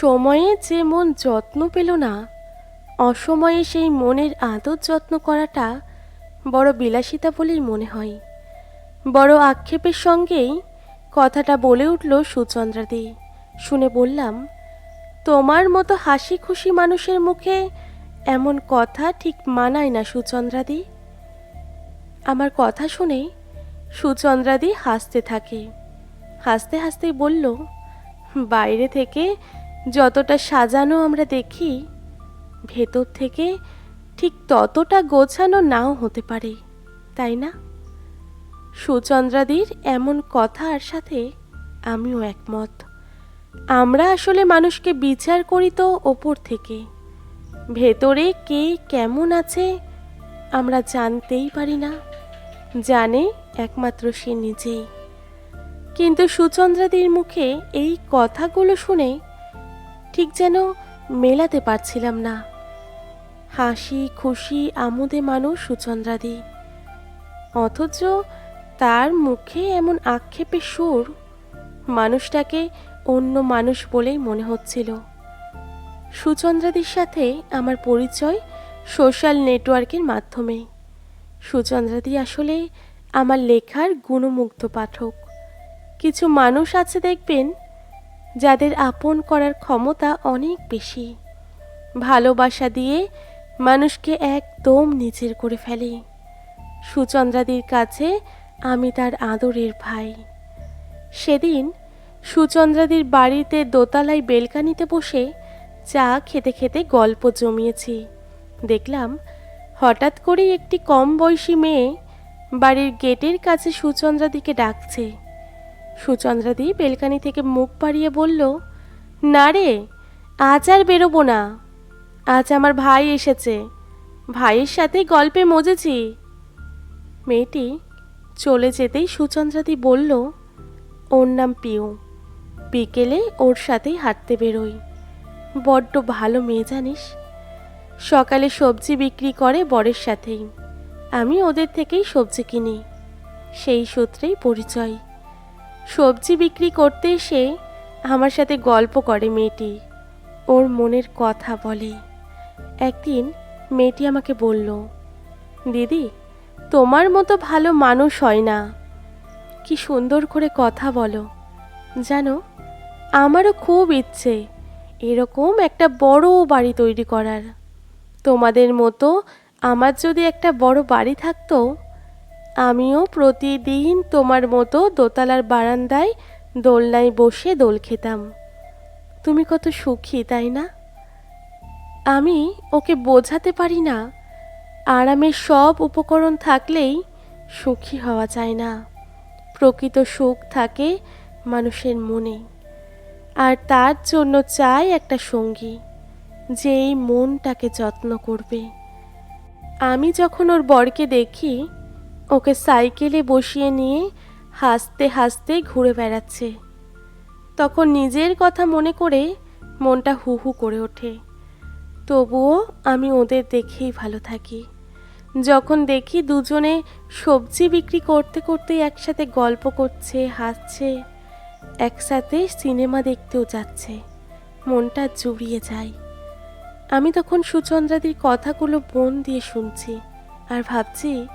সময়ে যে মন যত্ন পেল না, অসময়ে সেই মনের আদর যত্ন করাটা বড় বিলাসিতা বলেই মনে হয়। বড় আক্ষেপের সঙ্গেই কথাটা বলে উঠল সুচন্দ্রাদি। শুনে বললাম, তোমার মতো হাসি খুশি মানুষের মুখে এমন কথা ঠিক মানায় না সুচন্দ্রাদি? আমার কথা শুনে সুচন্দ্রাদি হাসতে থাকে। হাসতে হাসতেই বলল, বাইরে থেকে যতটা সাজানো আমরা দেখি, ভেতর থেকে ঠিক ততটা গোছানো নাও হতে পারে, তাই না? সুচন্দ্রাদির এমন কথার সাথে আমিও একমত। আমরা আসলে মানুষকে বিচার করি তো ওপর থেকে। ভেতরে কে কেমন আছে আমরা জানতেই পারি না। জানে একমাত্র সে নিজেই। কিন্তু সুচন্দ্রাদির মুখে এই কথাগুলো শুনে ঠিক যেন মেলাতে পারছিলাম না। হাসি, খুশি, আমোদে মানুষ সুচন্দ্রাদি। অথচ তার মুখে এমন আক্ষেপের সুর মানুষটাকে অন্য মানুষ বলেই মনে হচ্ছিল। সুচন্দ্রাদির সাথে আমার পরিচয় সোশ্যাল নেটওয়ার্কের মাধ্যমে। সুচন্দ্রাদি আসলে আমার লেখার গুণমুগ্ধ পাঠক। কিছু মানুষ আছে দেখবেন যাদের আপন করার ক্ষমতা অনেক বেশি। ভালোবাসা দিয়ে মানুষকে একদম নিজের করে ফেলে। সুচন্দ্রাদির কাছে আমি তার আদরের ভাই। সেদিন সুচন্দ্রাদির বাড়িতে দোতলায় বেলকানিতে বসে চা খেতে খেতে গল্প জমিয়েছি। দেখলাম হঠাৎ করেই একটি কম বয়সী মেয়ে বাড়ির গেটের কাছে সুচন্দ্রাদিকে ডাকছে। সুচন্দ্রাদি বেলকানি থেকে মুখ বাড়িয়ে বলল, না রে, আজ আর বেরোবো না। আজ আমার ভাই এসেছে। ভাইয়ের সাথে গল্পে মজেছি। মেয়েটি চলে যেতেই সুচন্দ্রাদি বলল, ওর নাম পিউ। বিকেলে ওর সাথেই হাঁটতে বেরোই। বড্ড ভালো মেয়ে, জানিস? সকালে সবজি বিক্রি করে বরের সাথেই। আমি ওদের থেকেই সবজি কিনি। সেই সূত্রেই পরিচয়। সবজি বিক্রি করতে এসে আমার সাথে গল্প করে মেয়েটি। ওর মনের কথা বলে। একদিন মেয়েটি আমাকে বলল, দিদি, তোমার মতো ভালো মানুষ হয় না। কি সুন্দর করে কথা বলো। জানো, আমারও খুব ইচ্ছে এরকম একটা বড় বাড়ি তৈরি করার। তোমাদের মতো আমার যদি একটা বড় বাড়ি থাকতো আমিও প্রতিদিন তোমার মতো দোতলার বারান্দায় দোলনায় বসে দোল খেতাম। তুমি কত সুখী, তাই না? আমি ওকে বোঝাতে পারি না। আরামের সব উপকরণ থাকলেই সুখী হওয়া যায় না। প্রকৃত সুখ থাকে মানুষের মনে। আর তার জন্য চাই একটা সঙ্গী যে এই মনটাকে যত্ন করবে। আমি যখন ওর বরকে দেখি ওকে সাইকেলে বসিয়ে নিয়ে হাসতে হাসতে ঘুরে বেড়াচ্ছে। তখন নিজের কথা মনে করে মনটা হু হু করে ওঠে। তবুও আমি ওদের দেখেই ভালো থাকি। যখন দেখি দুজনে সবজি বিক্রি করতে করতে একসাথে গল্প করছে, হাসছে, একসাথে সিনেমা দেখতেও যাচ্ছে, মনটা জুড়িয়ে যায়। আমি তখন সুচন্দ্রাদির কথাগুলো মন দিয়ে শুনছি আর ভাবছি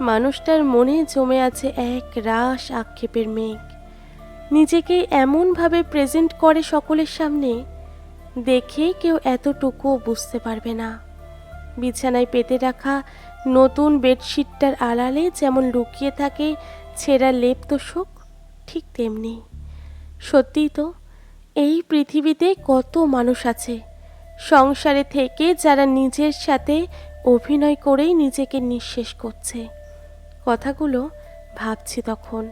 মানুষটার মনে জমে আছে এক রাস আক্ষেপের মেঘ। নিজেকে এমনভাবে প্রেজেন্ট করে সকলের সামনে, দেখে কেউ এতটুকুও বুঝতে পারবে না। বিছানায় পেতে রাখা নতুন বেডশিটটার আড়ালে যেমন লুকিয়ে থাকে ছেঁড়া লেপ তোষক, ঠিক তেমনি। সত্যিই তো, এই পৃথিবীতে কত মানুষ আছে, সংসারে থেকে যারা নিজের সাথে অভিনয় করেই নিজেকে নিঃশেষ করছে। কথাগুলো ভাবছি তখন।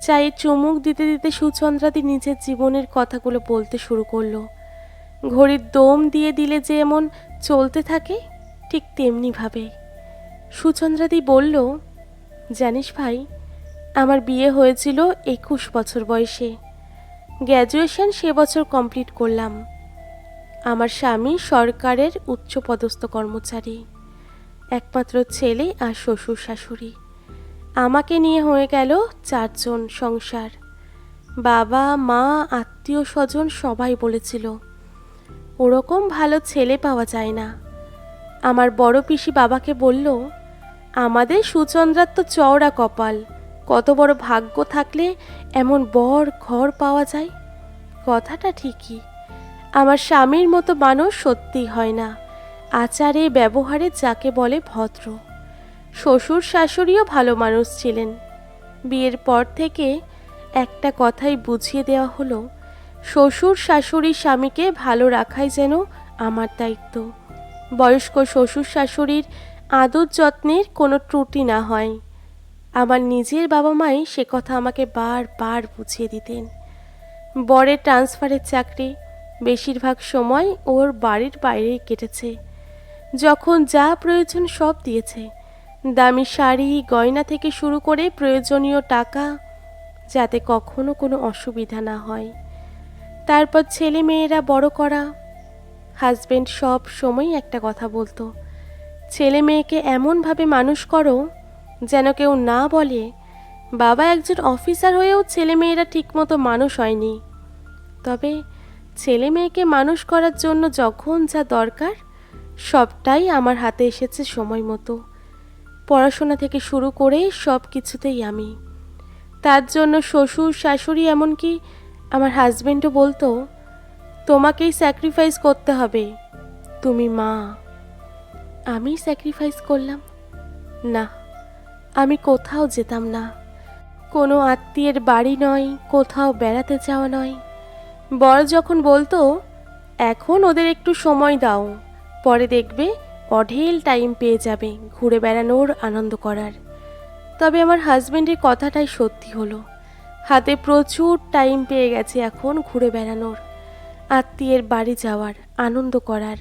চায়ে চুমুক দিতে দিতে সুচন্দ্রাদি নিজের জীবনের কথাগুলো বলতে শুরু করল। ঘড়ির দম দিয়ে দিলে যে এমন চলতে থাকে, ঠিক তেমনিভাবে। সুচন্দ্রাদি বলল, জানিস ভাই, আমার বিয়ে হয়েছিল একুশ বছর বয়সে। গ্র্যাজুয়েশন সে বছর কমপ্লিট করলাম। আমার স্বামী সরকারের উচ্চপদস্থ কর্মচারী। একমাত্র ছেলে আর শ্বশুর শাশুড়ি। আমাকে নিয়ে হয়ে গেল চারজন সংসার। বাবা, মা, আত্মীয় স্বজন সবাই বলেছিল, ওরকম ভালো ছেলে পাওয়া যায় না। আমার বড় পিসি বাবাকে বলল, আমাদের সুচন্দ্রার তো চওড়া কপাল, কত বড় ভাগ্য থাকলে এমন বর ঘর পাওয়া যায়? কথাটা ঠিকই, আমার স্বামীর মতো মানুষ সত্যিই হয় না, আচারে, ব্যবহারে যাকে বলে ভদ্র। শ্বশুর শাশুড়িও ভালো মানুষ ছিলেন। বিয়ের পর থেকে একটা কথাই বুঝিয়ে দেওয়া হলো, শ্বশুর শাশুড়ি স্বামীকে ভালো রাখাই যেন আমার দায়িত্ব। বয়স্ক শ্বশুর শাশুড়ির আদর যত্নের কোনো ত্রুটি না হয়। আমার নিজের বাবা মাই সে কথা আমাকে বারবার বুঝিয়ে দিতেন। বরের ট্রান্সফারের চাকরি, বেশিরভাগ সময় ওর বাড়ির বাইরেই কেটেছে। যখন যা প্রয়োজন সব দিয়েছে। দামি শাড়ি, গয়না থেকে শুরু করে প্রয়োজনীয় টাকা, যাতে কখনো কোনো অসুবিধা না হয়। তারপর ছেলে মেয়েরা বড় করা। হাজবেন্ড সব সময় একটা কথা বলতো ছেলে মেয়েকে এমনভাবে মানুষ করো, যেন কেউ না বলে, বাবা একজন অফিসার হয়েও ছেলে মেয়েরা ঠিকমতো মানুষ হয়নি। তবে ছেলে মেয়েকে মানুষ করার জন্য যখন যা দরকার, সবটাই আমার হাতে এসেছে সময় মতো। পড়াশোনা থেকে শুরু করে সব কিছুতেই আমি। তার জন্য শ্বশুর, শাশুড়ি এমনকি আমার হাজব্যান্ডও বলতো, তোমাকেই স্যাক্রিফাইস করতে হবে। তুমি মা। আমি স্যাক্রিফাইস করলাম। না, আমি কোথাও যেতাম না। কোনো আত্মীয়ের বাড়ি নয়, কোথাও বেড়াতে যাওয়া নয়। বর যখন বলতো, এখন ওদের একটু সময় দাও, পরে দেখবে অঢেল টাইম পেয়ে যাবে ঘুরে বেড়ানোর আনন্দ করার। তবে আমার হাজবেন্ডের কথাটাই সত্যি হলো। হাতে প্রচুর টাইম পেয়ে গেছে এখন ঘুরে বেড়ানোর। আত্মীয়ের বাড়ি যাওয়ার, আনন্দ করার।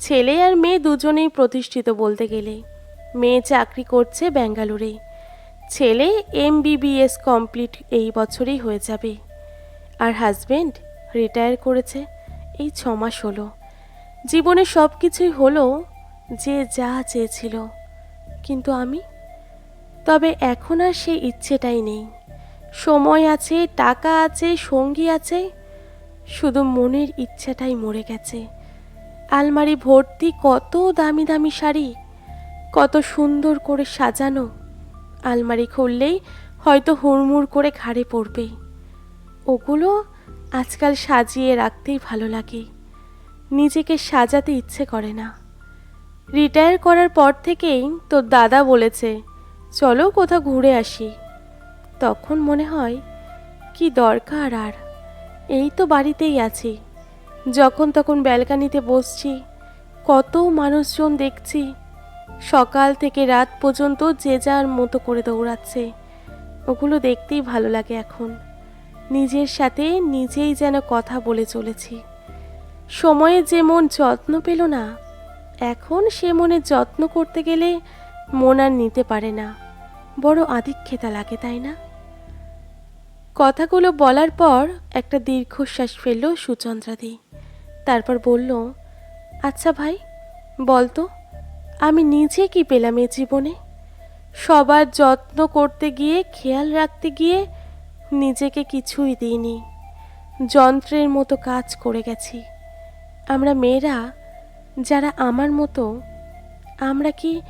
ছেলে আর মেয়ে দুজনেই প্রতিষ্ঠিত বলতে গেলে। মেয়ে চাকরি করছে ব্যাঙ্গালোরে। ছেলে এমবিবিএস কমপ্লিট এই বছরেই হয়ে যাবে। আর হাজবেন্ড রিটায়ার করেছে এই ছমাস হলো। জীবনে সব কিছুই হলো যে যা চেয়েছিল। কিন্তু আমি? তবে এখন আর সেই ইচ্ছেটাই নেই। সময় আছে, টাকা আছে, সঙ্গী আছে, শুধু মনের ইচ্ছাটাই মরে গেছে। আলমারি ভর্তি, কত দামি দামি শাড়ি, কত সুন্দর করে সাজানো। আলমারি খুললেই হয়তো হুড়মুড় করে ঘাড়ে পড়বে। ওগুলো আজকাল সাজিয়ে রাখতেই ভালো লাগে। নিজেকে সাজাতে ইচ্ছে করে না। রিটায়ার করার পর থেকেই তোর দাদা বলেছে, চলো কোথাও ঘুরে আসি। তখন মনে হয়, কি দরকার আর? এই তো বাড়িতেই আছি। যখন তখন ব্যালকানিতে বসছি, কত মানুষজন দেখছি। সকাল থেকে রাত পর্যন্ত যে যার মতো করে দৌড়াচ্ছে। ওগুলো দেখতেই ভালো লাগে এখন। নিজের সাথে নিজেই যেন কথা বলে চলেছি। সময়ে যেমন যত্ন পেল না এখন সে মনে যত্ন করতে গেলে মন আর নিতে পারে না। বড় আধিক্ষেতা লাগে, তাই না? কথাগুলো বলার পর একটা দীর্ঘশ্বাস ফেলল সুচন্দ্রাদি। তারপর বলল আচ্ছা ভাই বলতো আমি নিজে কি পেলাম এ জীবনে? সবার যত্ন করতে গিয়ে, খেয়াল রাখতে গিয়ে নিজেকে কিছুই দিইনি। যন্ত্রের মতো কাজ করে গেছি। আমরা মেয়েরা যারা আমার মতো, আমরা কি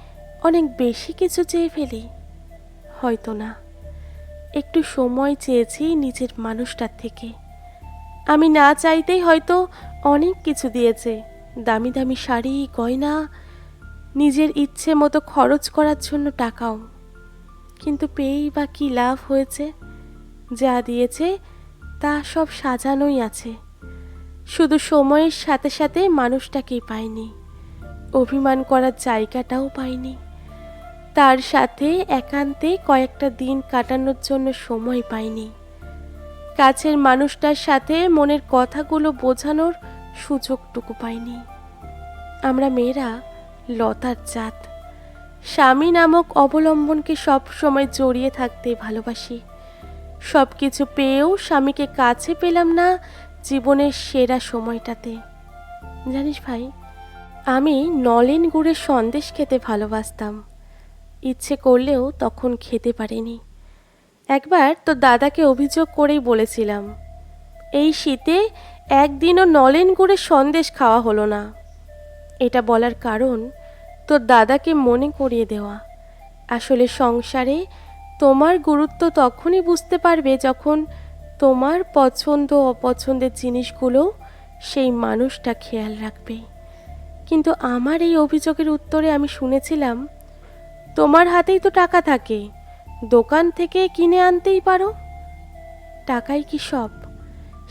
অনেক বেশি কিছু চেয়ে ফেলি? হয়তো না। একটু সময় চেয়েছি নিজের মানুষটার থেকে। আমি না চাইতেই হয়তো অনেক কিছু দিয়েছে। দামি দামি শাড়ি, গয়না, নিজের ইচ্ছে মতো খরচ করার জন্য টাকাও। কিন্তু পেয়েই বা কী লাভ হয়েছে? যা দিয়েছে তা সব সাজানোই আছে। শুধু সময়ের সাথে সাথে মানুষটাকেই পাইনি অভিমান করার জায়গাটাও পাইনি তার সাথে একান্তে কয়েকটা দিন কাটানোর জন্য সময় পাইনি কাছের মানুষটার সাথে মনের কথাগুলো বোঝানোর সুযোগটুকু পাইনি আমরা মেয়েরা লতার জাত। স্বামী নামক অবলম্বনকে সব সময় জড়িয়ে থাকতে ভালোবাসি। সব কিছু পেয়েও স্বামীকে কাছে পেলাম না জীবনের সেরা সময়টাতে। জানিস ভাই, আমি নলেন গুড়ের সন্দেশ খেতে ভালোবাসতাম। ইচ্ছে করলেও তখন খেতে পারিনি। একবার তো দাদাকে অভিযোগ করেই বলেছিলাম, এই শীতে একদিনও নলেন গুড়ে সন্দেশ খাওয়া হলো না। এটা বলার কারণ তোর দাদাকে মনে করিয়ে দেওয়া। আসলে সংসারে তোমার গুরুত্ব তখনই বুঝতে পারবে যখন তোমার পছন্দ অপছন্দের জিনিসগুলো সেই মানুষটা খেয়াল রাখবে। কিন্তু আমার এই অভিযোগের উত্তরে আমি শুনেছিলাম, তোমার হাতেই তো টাকা থাকে, দোকান থেকে কিনে আনতেই পারো। টাকাই কি সব?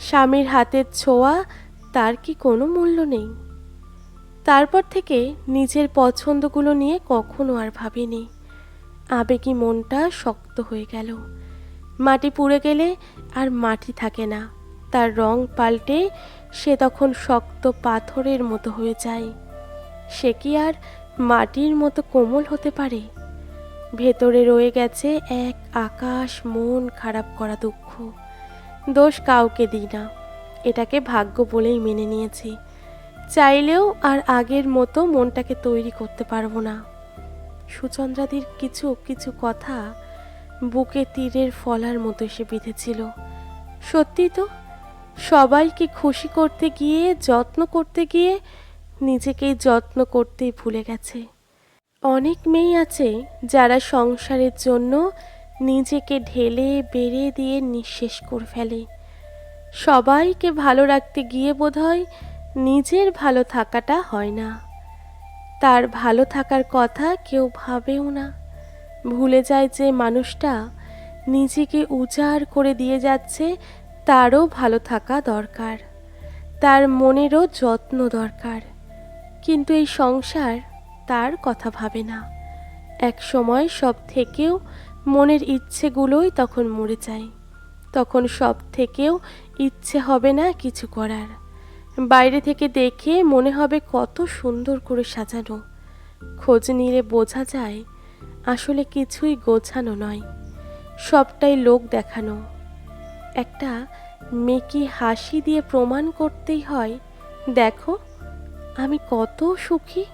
স্বামীর হাতের ছোঁয়া, তার কি কোনো মূল্য নেই? তারপর থেকে নিজের পছন্দগুলো নিয়ে কখনো আর ভাবিনি। আবেগী মনটা শক্ত হয়ে গেল। মাটি পুড়ে গেলে আর মাটি থাকে না। তার রং পাল্টে সে তখন শক্ত পাথরের মতো হয়ে যায়। সে কি আর মাটির মতো কোমল হতে পারে? ভেতরে রয়ে গেছে এক আকাশ মন খারাপ করা দুঃখ। দোষ কাউকে দিই না। এটাকে ভাগ্য বলেই মেনে নিয়েছি। চাইলেও আর আগের মতো মনটাকে তৈরি করতে পারব না। সুচন্দ্রাদির কিছু কিছু কথা বুকে তীরের ফলার মতো এসে বিঁধেছিল। সত্যি তো, সবাইকে খুশি করতে গিয়ে, যত্ন করতে গিয়ে নিজেকেই যত্ন করতেই ভুলে গেছে। অনেক মেয়ে আছে যারা সংসারের জন্য নিজেকে ঢেলে, বেড়ে দিয়ে নিঃশেষ করে ফেলে। সবাইকে ভালো রাখতে গিয়ে বোধহয় নিজের ভালো থাকাটা হয় না। তার ভালো থাকার কথা কেউ ভাবেও না। ভুলে যায় যে মানুষটা নিজেকে উজাড় করে দিয়ে যাচ্ছে, তারও ভালো থাকা দরকার। তার মনেরও যত্ন দরকার। কিন্তু এই সংসার তার কথা ভাবে না। এক সময় সব থেকেও মনের ইচ্ছেগুলোই তখন মরে যায়। তখন সব থেকেও ইচ্ছে হবে না কিছু করার। বাইরে থেকে দেখে মনে হবে কত সুন্দর করে সাজানো। খোঁজ নিলে বোঝা যায় আসলে কিছুই গোছানো নয়। সবটাই লোক দেখানো। একটা মেকি হাসি দিয়ে প্রমাণ করতেই হয়, দেখো, আমি কত সুখী।